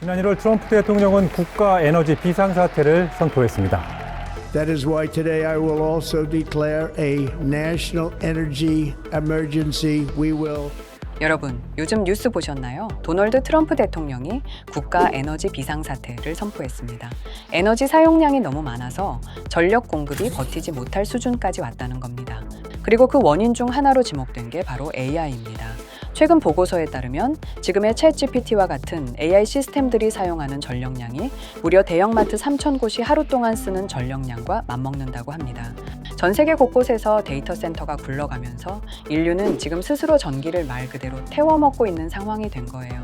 지난 1월 트럼프 대통령은 국가 에너지 비상사태를 선포했습니다. That is why today I will also declare a national energy emergency. We will 여러분, 요즘 뉴스 보셨나요? 도널드 트럼프 대통령이 국가 에너지 비상사태를 선포했습니다. 에너지 사용량이 너무 많아서 전력 공급이 버티지 못할 수준까지 왔다는 겁니다. 그리고 그 원인 중 하나로 지목된 게 바로 AI입니다. 최근 보고서에 따르면 지금의 챗GPT와 같은 AI 시스템들이 사용하는 전력량이 무려 대형마트 3천 곳이 하루 동안 쓰는 전력량과 맞먹는다고 합니다. 전 세계 곳곳에서 데이터 센터가 굴러가면서 인류는 지금 스스로 전기를 말 그대로 태워먹고 있는 상황이 된 거예요.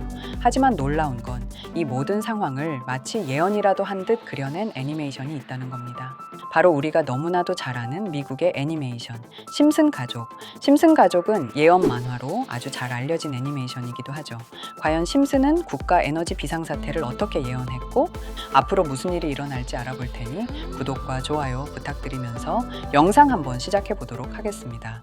하지만 놀라운 건 이 모든 상황을 마치 예언이라도 한 듯 그려낸 애니메이션이 있다는 겁니다. 바로 우리가 너무나도 잘 아는 미국의 애니메이션 심슨 가족. 심슨 가족은 예언 만화로 아주 잘 알려진 애니메이션이기도 하죠. 과연 심슨은 국가 에너지 비상사태를 어떻게 예언했고 앞으로 무슨 일이 일어날지 알아볼 테니 구독과 좋아요 부탁드리면서 영상 한번 시작해 보도록 하겠습니다.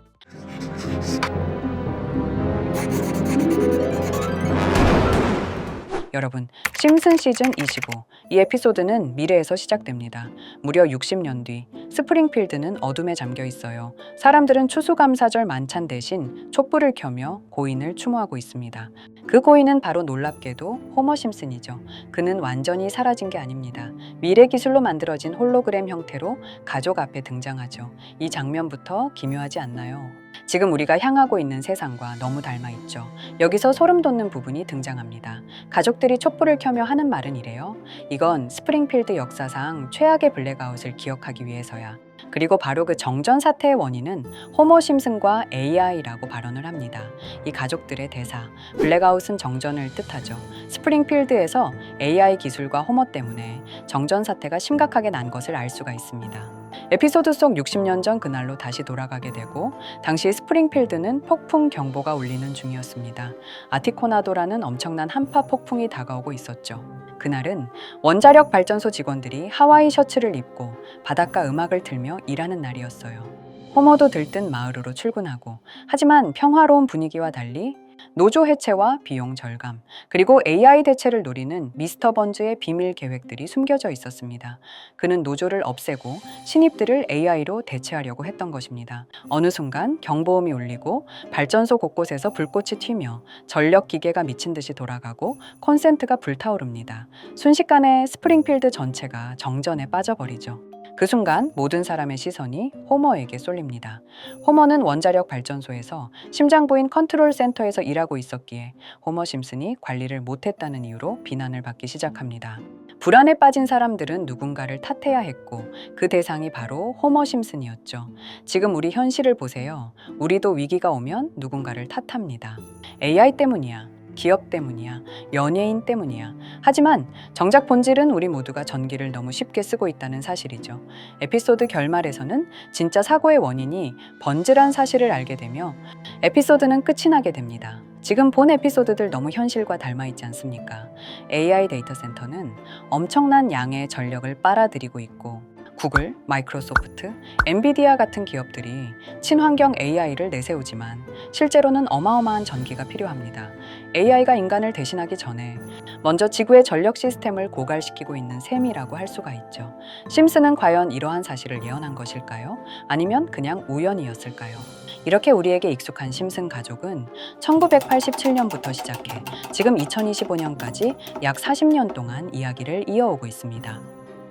여러분, 심슨 시즌 25. 이 에피소드는 미래에서 시작됩니다. 무려 60년 뒤, 스프링필드는 어둠에 잠겨 있어요. 사람들은 추수감사절 만찬 대신 촛불을 켜며 고인을 추모하고 있습니다. 그 고인은 바로 놀랍게도 호머 심슨이죠. 그는 완전히 사라진 게 아닙니다. 미래 기술로 만들어진 홀로그램 형태로 가족 앞에 등장하죠. 이 장면부터 기묘하지 않나요? 지금 우리가 향하고 있는 세상과 너무 닮아 있죠. 여기서 소름 돋는 부분이 등장합니다. 가족들이 촛불을 켜며 하는 말은 이래요. 이건 스프링필드 역사상 최악의 블랙아웃을 기억하기 위해서야. 그리고 바로 그 정전 사태의 원인은 호모 심슨과 AI라고 발언을 합니다. 이 가족들의 대사, 블랙아웃은 정전을 뜻하죠. 스프링필드에서 AI 기술과 호모 때문에 정전 사태가 심각하게 난 것을 알 수가 있습니다. 에피소드 속 60년 전 그날로 다시 돌아가게 되고 당시 스프링필드는 폭풍 경보가 울리는 중이었습니다. 아티코나도라는 엄청난 한파 폭풍이 다가오고 있었죠. 그날은 원자력 발전소 직원들이 하와이 셔츠를 입고 바닷가 음악을 틀며 일하는 날이었어요. 호모도 들뜬 마을으로 출근하고 하지만 평화로운 분위기와 달리 노조 해체와 비용 절감, 그리고 AI 대체를 노리는 미스터 번즈의 비밀 계획들이 숨겨져 있었습니다. 그는 노조를 없애고 신입들을 AI로 대체하려고 했던 것입니다. 어느 순간 경보음이 울리고 발전소 곳곳에서 불꽃이 튀며 전력 기계가 미친 듯이 돌아가고 콘센트가 불타오릅니다. 순식간에 스프링필드 전체가 정전에 빠져버리죠. 그 순간 모든 사람의 시선이 호머에게 쏠립니다. 호머는 원자력 발전소에서 심장부인 컨트롤 센터에서 일하고 있었기에 호머 심슨이 관리를 못했다는 이유로 비난을 받기 시작합니다. 불안에 빠진 사람들은 누군가를 탓해야 했고 그 대상이 바로 호머 심슨이었죠. 지금 우리 현실을 보세요. 우리도 위기가 오면 누군가를 탓합니다. AI 때문이야. 기업 때문이야. 연예인 때문이야. 하지만 정작 본질은 우리 모두가 전기를 너무 쉽게 쓰고 있다는 사실이죠. 에피소드 결말에서는 진짜 사고의 원인이 번즈란 사실을 알게 되며 에피소드는 끝이 나게 됩니다. 지금 본 에피소드들 너무 현실과 닮아 있지 않습니까? AI 데이터 센터는 엄청난 양의 전력을 빨아들이고 있고 구글, 마이크로소프트, 엔비디아 같은 기업들이 친환경 AI를 내세우지만 실제로는 어마어마한 전기가 필요합니다. AI가 인간을 대신하기 전에 먼저 지구의 전력 시스템을 고갈시키고 있는 셈이라고 할 수가 있죠. 심슨은 과연 이러한 사실을 예언한 것일까요? 아니면 그냥 우연이었을까요? 이렇게 우리에게 익숙한 심슨 가족은 1987년부터 시작해 지금 2025년까지 약 40년 동안 이야기를 이어오고 있습니다.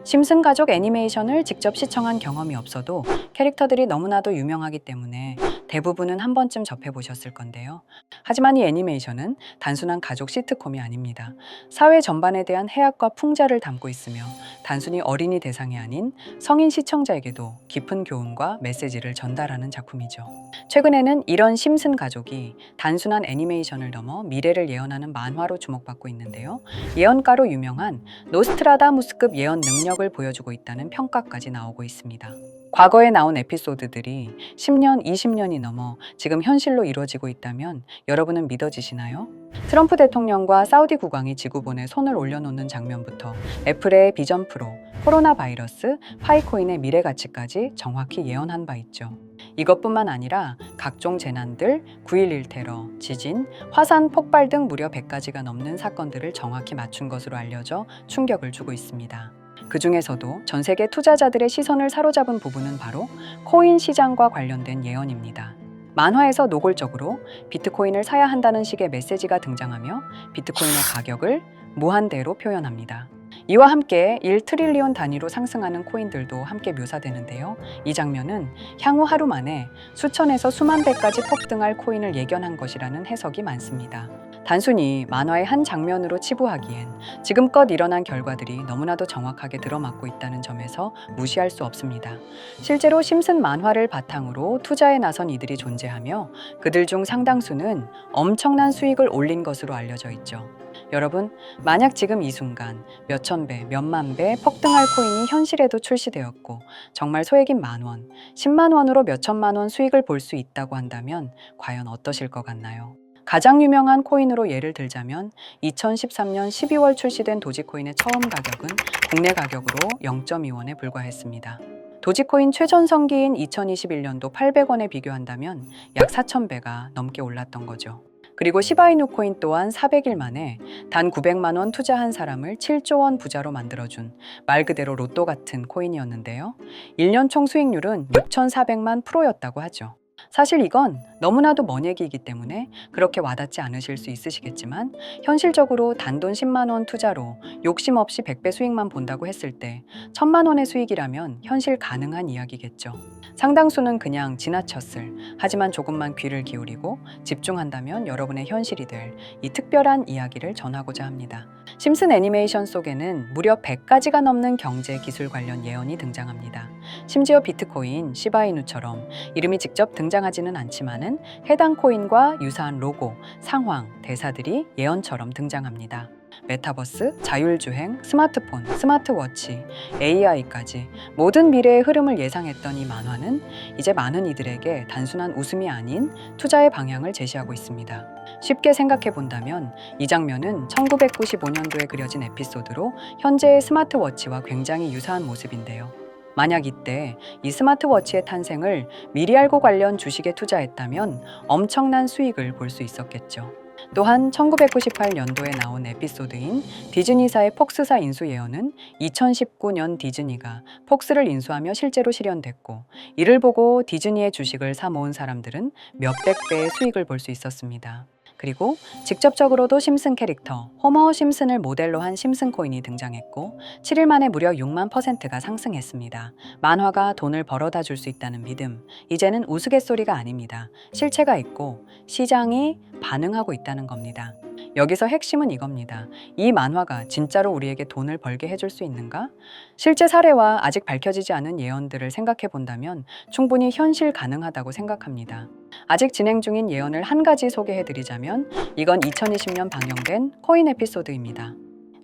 심슨 가족 애니메이션을 직접 시청한 경험이 없어도 캐릭터들이 너무나도 유명하기 때문에 대부분은 한 번쯤 접해보셨을 건데요. 하지만 이 애니메이션은 단순한 가족 시트콤이 아닙니다. 사회 전반에 대한 해악과 풍자를 담고 있으며 단순히 어린이 대상이 아닌 성인 시청자에게도 깊은 교훈과 메시지를 전달하는 작품이죠. 최근에는 이런 심슨 가족이 단순한 애니메이션을 넘어 미래를 예언하는 만화로 주목받고 있는데요. 예언가로 유명한 노스트라다무스급 예언 능력을 보여주고 있다는 평가까지 나오고 있습니다. 과거에 나온 에피소드들이 10년, 20년이 넘어 지금 현실로 이루어지고 있다면 여러분은 믿어지시나요? 트럼프 대통령과 사우디 국왕이 지구본에 손을 올려놓는 장면부터 애플의 비전 프로, 코로나 바이러스, 파이코인의 미래 가치까지 정확히 예언한 바 있죠. 이것뿐만 아니라 각종 재난들, 9.11 테러, 지진, 화산 폭발 등 무려 100가지가 넘는 사건들을 정확히 맞춘 것으로 알려져 충격을 주고 있습니다. 그 중에서도 전 세계 투자자들의 시선을 사로잡은 부분은 바로 코인 시장과 관련된 예언입니다. 만화에서 노골적으로 비트코인을 사야 한다는 식의 메시지가 등장하며 비트코인의 가격을 무한대로 표현합니다. 이와 함께 1트릴리온 단위로 상승하는 코인들도 함께 묘사되는데요. 이 장면은 향후 하루 만에 수천에서 수만 배까지 폭등할 코인을 예견한 것이라는 해석이 많습니다. 단순히 만화의 한 장면으로 치부하기엔 지금껏 일어난 결과들이 너무나도 정확하게 들어맞고 있다는 점에서 무시할 수 없습니다. 실제로 심슨 만화를 바탕으로 투자에 나선 이들이 존재하며 그들 중 상당수는 엄청난 수익을 올린 것으로 알려져 있죠. 여러분, 만약 지금 이 순간 몇천 배, 몇만 배 폭등할 코인이 현실에도 출시되었고 정말 소액인 만 원, 10만 원으로 몇천만 원 수익을 볼 수 있다고 한다면 과연 어떠실 것 같나요? 가장 유명한 코인으로 예를 들자면 2013년 12월 출시된 도지코인의 처음 가격은 국내 가격으로 0.2원에 불과했습니다. 도지코인 최전성기인 2021년도 800원에 비교한다면 약 4,000배가 넘게 올랐던 거죠. 그리고 시바이누 코인 또한 400일 만에 단 900만 원 투자한 사람을 7조 원 부자로 만들어준 말 그대로 로또 같은 코인이었는데요. 1년 총 수익률은 6,400만 프로였다고 하죠. 사실 이건 너무나도 먼 얘기이기 때문에 그렇게 와닿지 않으실 수 있으시겠지만 현실적으로 단돈 10만 원 투자로 욕심 없이 100배 수익만 본다고 했을 때 1000만 원의 수익이라면 현실 가능한 이야기겠죠. 상당수는 그냥 지나쳤을 하지만 조금만 귀를 기울이고 집중한다면 여러분의 현실이 될 이 특별한 이야기를 전하고자 합니다. 심슨 애니메이션 속에는 무려 100가지가 넘는 경제 기술 관련 예언이 등장합니다. 심지어 비트코인, 시바이누처럼 이름이 직접 등장하지는 않지만은 해당 코인과 유사한 로고, 상황, 대사들이 예언처럼 등장합니다. 메타버스, 자율주행, 스마트폰, 스마트워치, AI까지 모든 미래의 흐름을 예상했던 이 만화는 이제 많은 이들에게 단순한 웃음이 아닌 투자의 방향을 제시하고 있습니다. 쉽게 생각해 본다면 이 장면은 1995년도에 그려진 에피소드로 현재의 스마트워치와 굉장히 유사한 모습인데요. 만약 이때 이 스마트워치의 탄생을 미리 알고 관련 주식에 투자했다면 엄청난 수익을 볼 수 있었겠죠. 또한 1998년도에 나온 에피소드인 디즈니사의 폭스사 인수 예언은 2019년 디즈니가 폭스를 인수하며 실제로 실현됐고 이를 보고 디즈니의 주식을 사 모은 사람들은 몇백 배의 수익을 볼 수 있었습니다. 그리고 직접적으로도 심슨 캐릭터 호머 심슨을 모델로 한 심슨 코인이 등장했고 7일 만에 무려 6만 퍼센트가 상승했습니다. 만화가 돈을 벌어다 줄 수 있다는 믿음 이제는 우스갯소리가 아닙니다. 실체가 있고 시장이 반응하고 있다는 겁니다. 여기서 핵심은 이겁니다. 이 만화가 진짜로 우리에게 돈을 벌게 해줄 수 있는가? 실제 사례와 아직 밝혀지지 않은 예언들을 생각해 본다면 충분히 현실 가능하다고 생각합니다. 아직 진행 중인 예언을 한 가지 소개해 드리자면 이건 2020년 방영된 코인 에피소드입니다.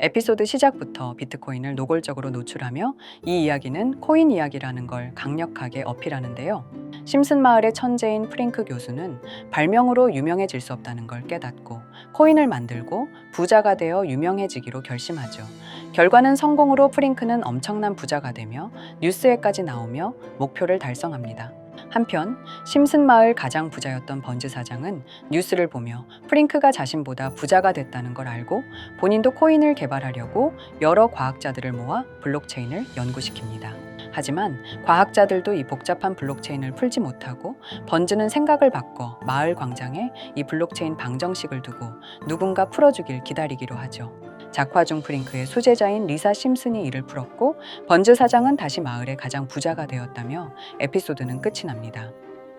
에피소드 시작부터 비트코인을 노골적으로 노출하며 이 이야기는 코인 이야기라는 걸 강력하게 어필하는데요. 심슨 마을의 천재인 프링크 교수는 발명으로 유명해질 수 없다는 걸 깨닫고 코인을 만들고 부자가 되어 유명해지기로 결심하죠. 결과는 성공으로 프링크는 엄청난 부자가 되며 뉴스에까지 나오며 목표를 달성합니다. 한편 심슨 마을 가장 부자였던 번즈 사장은 뉴스를 보며 프링크가 자신보다 부자가 됐다는 걸 알고 본인도 코인을 개발하려고 여러 과학자들을 모아 블록체인을 연구시킵니다. 하지만 과학자들도 이 복잡한 블록체인을 풀지 못하고 번즈는 생각을 바꿔 마을 광장에 이 블록체인 방정식을 두고 누군가 풀어주길 기다리기로 하죠. 작화 중 프링크의 수제자인 리사 심슨이 이를 풀었고 번즈 사장은 다시 마을의 가장 부자가 되었다며 에피소드는 끝이 납니다.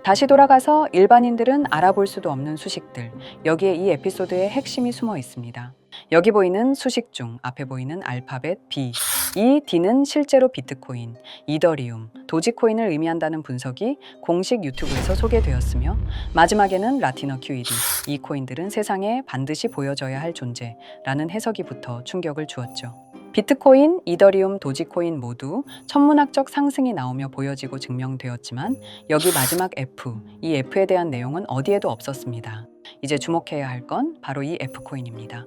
다시 돌아가서 일반인들은 알아볼 수도 없는 수식들, 여기에 이 에피소드의 핵심이 숨어 있습니다. 여기 보이는 수식 중 앞에 보이는 알파벳 B, 이 D는 실제로 비트코인, 이더리움, 도지코인을 의미한다는 분석이 공식 유튜브에서 소개되었으며 마지막에는 라티너 QED, 이 코인들은 세상에 반드시 보여져야 할 존재라는 해석이 붙어 충격을 주었죠. 비트코인, 이더리움, 도지코인 모두 천문학적 상승이 나오며 보여지고 증명되었지만 여기 마지막 F, 이 F에 대한 내용은 어디에도 없었습니다. 이제 주목해야 할 건 바로 이 F코인입니다.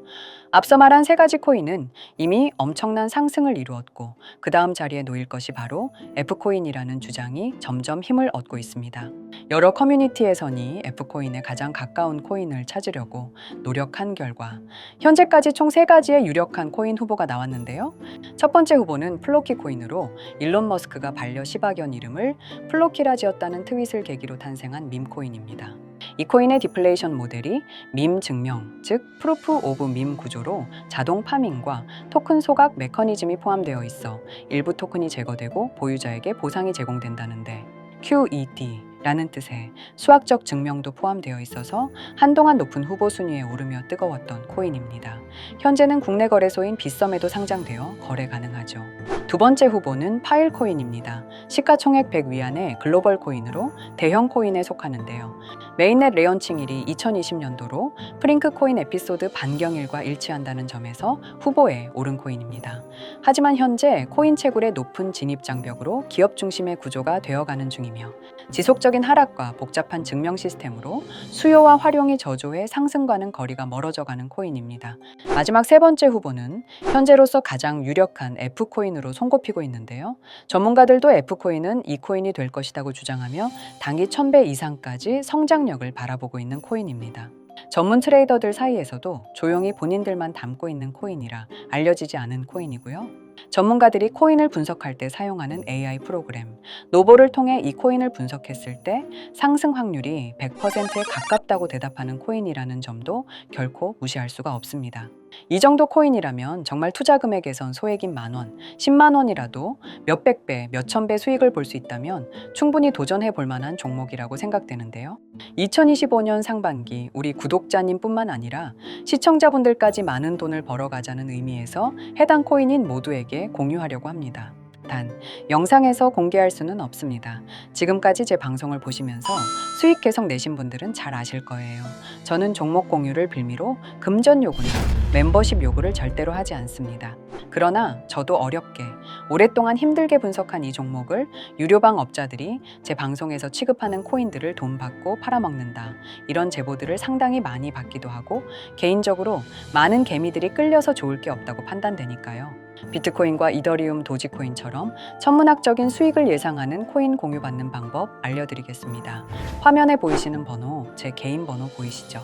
앞서 말한 세 가지 코인은 이미 엄청난 상승을 이루었고 그 다음 자리에 놓일 것이 바로 F코인이라는 주장이 점점 힘을 얻고 있습니다. 여러 커뮤니티에서니 F코인에 가장 가까운 코인을 찾으려고 노력한 결과 현재까지 총 세 가지의 유력한 코인 후보가 나왔는데요. 첫 번째 후보는 플로키 코인으로 일론 머스크가 반려 시바견 이름을 플로키라 지었다는 트윗을 계기로 탄생한 밈코인입니다. 이 코인의 디플레이션 모델이 밈 증명, 즉 프루프 오브 밈 구조로 자동 파밍과 토큰 소각 메커니즘이 포함되어 있어 일부 토큰이 제거되고 보유자에게 보상이 제공된다는데 QED 라는 뜻의 수학적 증명도 포함되어 있어서 한동안 높은 후보 순위에 오르며 뜨거웠던 코인입니다. 현재는 국내 거래소인 빗썸에도 상장되어 거래 가능하죠. 두 번째 후보는 파일코인입니다. 시가총액 100 위안의 글로벌 코인으로 대형 코인에 속하는데요. 메인넷 레언칭일이 2020년도로 프링크 코인 에피소드 반경일과 일치한다는 점에서 후보에 오른 코인입니다. 하지만 현재 코인 채굴의 높은 진입 장벽으로 기업 중심의 구조가 되어가는 중이며 지속적인 하락과 복잡한 증명 시스템으로 수요와 활용이 저조해 상승과는 거리가 멀어져가는 코인입니다. 마지막 세 번째 후보는 현재로서 가장 유력한 F코인으로 손꼽히고 있는데요. 전문가들도 F코인은 이 코인이 될 것이라고 주장하며 단기 1000배 이상까지 성장 력을 바라보고 있는 코인입니다. 전문 트레이더들 사이에서도 조용히 본인들만 담고 있는 코인이라 알려지지 않은 코인이고요. 전문가들이 코인을 분석할 때 사용하는 AI 프로그램 노보를 통해 이 코인을 분석했을 때 상승 확률이 100%에 가깝다고 대답하는 코인이라는 점도 결코 무시할 수가 없습니다. 이 정도 코인이라면 정말 투자 금액에선 소액인 만 원, 10만 원이라도 몇백 배, 몇천 배 수익을 볼 수 있다면 충분히 도전해 볼 만한 종목이라고 생각되는데요. 2025년 상반기 우리 구독자님뿐만 아니라 시청자분들까지 많은 돈을 벌어가자는 의미에서 해당 코인인 모두에게 공유하려고 합니다. 단, 영상에서 공개할 수는 없습니다. 지금까지 제 방송을 보시면서 수익 계속 내신 분들은 잘 아실 거예요. 저는 종목 공유를 빌미로 금전 요구나 멤버십 요구를 절대로 하지 않습니다. 그러나 저도 어렵게 오랫동안 힘들게 분석한 이 종목을 유료방 업자들이 제 방송에서 취급하는 코인들을 돈 받고 팔아먹는다. 이런 제보들을 상당히 많이 받기도 하고 개인적으로 많은 개미들이 끌려서 좋을 게 없다고 판단되니까요. 비트코인과 이더리움 도지코인처럼 천문학적인 수익을 예상하는 코인 공유받는 방법 알려드리겠습니다. 화면에 보이시는 번호, 제 개인 번호 보이시죠?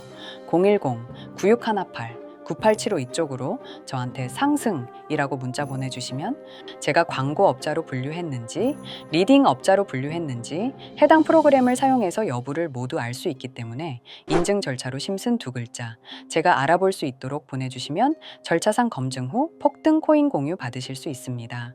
010-9618 9875 이쪽으로 저한테 상승이라고 문자 보내주시면 제가 광고 업자로 분류했는지 리딩 업자로 분류했는지 해당 프로그램을 사용해서 여부를 모두 알 수 있기 때문에 인증 절차로 심슨 두 글자 제가 알아볼 수 있도록 보내주시면 절차상 검증 후 폭등 코인 공유 받으실 수 있습니다.